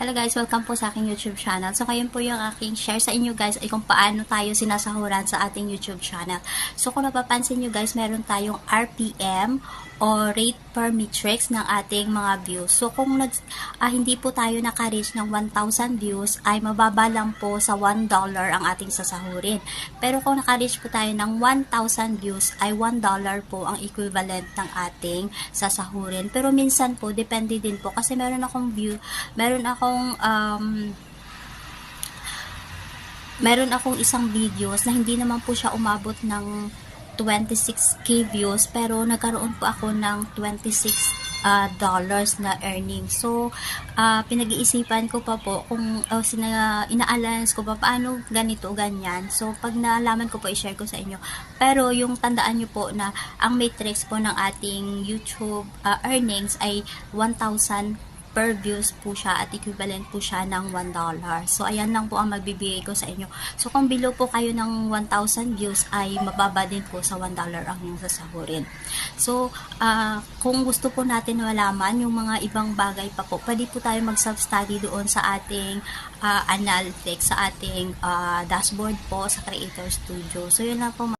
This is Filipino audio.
hello guys, welcome po sa aking YouTube channel. So ngayon po yung aking share sa inyo guys ay kung paano tayo sinasahuran sa ating YouTube channel. So kung napapansin nyo guys, meron tayong RPM o rate per matrix ng ating mga views. So kung nag, ah, hindi po tayo naka-reach ng 1,000 views ay mababa lang po sa $1 ang ating sasahurin. Pero kung naka-reach po tayo ng 1,000 views ay $1 po ang equivalent ng ating sasahurin. Pero minsan po, depende din po kasi meron akong view, meron akong um, meron akong isang videos na hindi naman po siya umabot ng 26k views pero nagkaroon po ako ng 26 uh, dollars na earnings. So, uh, pinag-iisipan ko pa po kung uh, sina, ina-alliance ko pa paano ganito, ganyan. So, pag nalaman ko po, i-share ko sa inyo. Pero, yung tandaan nyo po na ang matrix po ng ating YouTube uh, earnings ay 1,000 per views po siya at equivalent po siya ng $1. So, ayan lang po ang magbibigay ko sa inyo. So, kung below po kayo ng 1,000 views ay mababa din po sa $1 ang yung sasahurin. So, ah, kung gusto po natin malaman yung mga ibang bagay pa po, pwede po tayo mag-self-study doon sa ating ah, analytics, sa ating ah, dashboard po sa Creator Studio. So, yun lang po